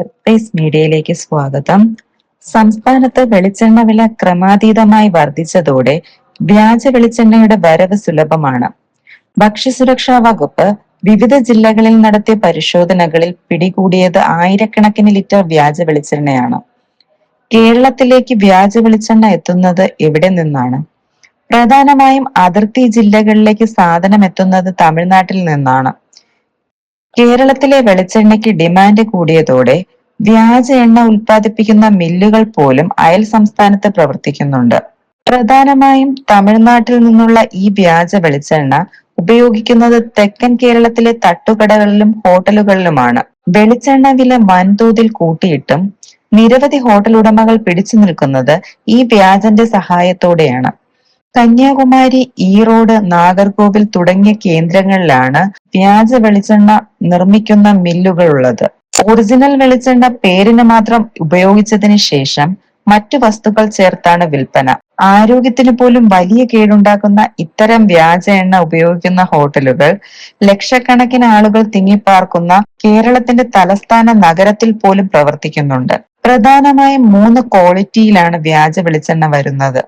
എർപേസ് മീഡിയയിലേക്ക് സ്വാഗതം. സംസ്ഥാനത്ത് വെളിച്ചെണ്ണ വില ക്രമാതീതമായി വർദ്ധിച്ചതോടെ വ്യാജ വെളിച്ചെണ്ണയുടെ വരവ് സുലഭമാണ്. ഭക്ഷ്യസുരക്ഷാ വകുപ്പ് വിവിധ ജില്ലകളിൽ നടത്തിയ പരിശോധനകളിൽ പിടികൂടിയത് ആയിരക്കണക്കിന് ലിറ്റർ വ്യാജ വെളിച്ചെണ്ണയാണ്. കേരളത്തിലേക്ക് വ്യാജ വെളിച്ചെണ്ണ എത്തുന്നത് എവിടെ നിന്നാണ്? പ്രധാനമായും അതിർത്തി ജില്ലകളിലേക്ക് സാധനം എത്തുന്നത് തമിഴ്നാട്ടിൽ നിന്നാണ്. കേരളത്തിലെ വെളിച്ചെണ്ണയ്ക്ക് ഡിമാൻഡ് കൂടിയതോടെ വ്യാജ എണ്ണ ഉൽപ്പാദിപ്പിക്കുന്ന മില്ലുകൾ പോലും അയൽ സംസ്ഥാനത്ത് പ്രവർത്തിക്കുന്നുണ്ട്. പ്രധാനമായും തമിഴ്നാട്ടിൽ നിന്നുള്ള ഈ വ്യാജ വെളിച്ചെണ്ണ ഉപയോഗിക്കുന്നത് തെക്കൻ കേരളത്തിലെ തട്ടുകടകളിലും ഹോട്ടലുകളിലുമാണ്. വെളിച്ചെണ്ണ വില വൻതോതിൽ കൂട്ടിയിട്ടും നിരവധി ഹോട്ടൽ ഉടമകൾ പിടിച്ചു നിൽക്കുന്നത് ഈ വ്യാജന്റെ സഹായത്തോടെയാണ്. കന്യാകുമാരി ഈറോഡ് നാഗർകോവിൽ തുടങ്ങിയ കേന്ദ്രങ്ങളിലാണ് വ്യാജ വെളിച്ചെണ്ണ നിർമ്മിക്കുന്ന മില്ലുകൾ ഉള്ളത് ഒറിജിനൽ വെളിച്ചെണ്ണ പേരിന് മാത്രം ഉപയോഗിച്ചതിന് ശേഷം മറ്റു വസ്തുക്കൾ ചേർത്താണ് വിൽപ്പന. ആരോഗ്യത്തിന് പോലും വലിയ കേടുണ്ടാക്കുന്ന ഇത്തരം വ്യാജ എണ്ണ ഉപയോഗിക്കുന്ന ഹോട്ടലുകൾ ലക്ഷക്കണക്കിന് ആളുകൾ തിങ്ങിപ്പാർക്കുന്ന കേരളത്തിന്റെ തലസ്ഥാന നഗരത്തിൽ പോലും പ്രവർത്തിക്കുന്നുണ്ട്. പ്രധാനമായും മൂന്ന് ക്വാളിറ്റിയിലാണ് വ്യാജ വെളിച്ചെണ്ണ വരുന്നത്.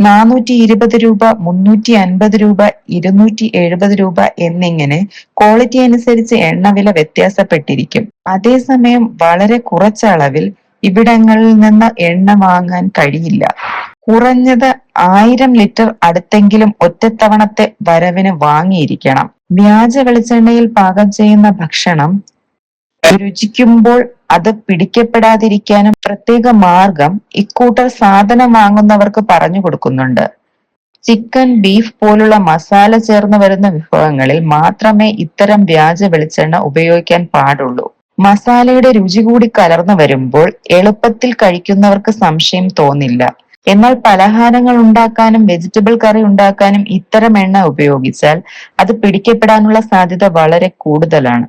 നാനൂറ്റി ഇരുപത് രൂപ മുന്നൂറ്റി അൻപത് രൂപ ഇരുന്നൂറ്റി എഴുപത് രൂപ എന്നിങ്ങനെ ക്വാളിറ്റി അനുസരിച്ച് എണ്ണവില വ്യത്യാസപ്പെട്ടിരിക്കും. അതേസമയം വളരെ കുറച്ച അളവിൽ ഇവിടങ്ങളിൽ നിന്ന് എണ്ണ വാങ്ങാൻ കഴിയില്ല. കുറഞ്ഞത് ആയിരം ലിറ്റർ അടുത്തെങ്കിലും ഒറ്റത്തവണത്തെ വരവിന് വാങ്ങിയിരിക്കണം. വ്യാജ വെളിച്ചെണ്ണയിൽ പാകം ചെയ്യുന്ന ഭക്ഷണം രുചിക്കുമ്പോൾ അത് പിടിക്കപ്പെടാതിരിക്കാനും പ്രത്യേക മാർഗം ഇക്കൂട്ടർ സാധനം വാങ്ങുന്നവർക്ക് പറഞ്ഞു കൊടുക്കുന്നുണ്ട്. ചിക്കൻ ബീഫ് പോലുള്ള മസാല ചേർന്ന് വരുന്ന വിഭവങ്ങളിൽ മാത്രമേ ഇത്തരം വ്യാജ വെളിച്ചെണ്ണ ഉപയോഗിക്കാൻ പാടുള്ളൂ. മസാലയുടെ രുചി കൂടി കലർന്നു വരുമ്പോൾ എളുപ്പത്തിൽ കഴിക്കുന്നവർക്ക് സംശയം തോന്നില്ല. എന്നാൽ പലഹാരങ്ങൾ ഉണ്ടാക്കാനും വെജിറ്റബിൾ കറി ഉണ്ടാക്കാനും ഇത്തരം എണ്ണ ഉപയോഗിച്ചാൽ അത് പിടിക്കപ്പെടാനുള്ള സാധ്യത വളരെ കൂടുതലാണ്.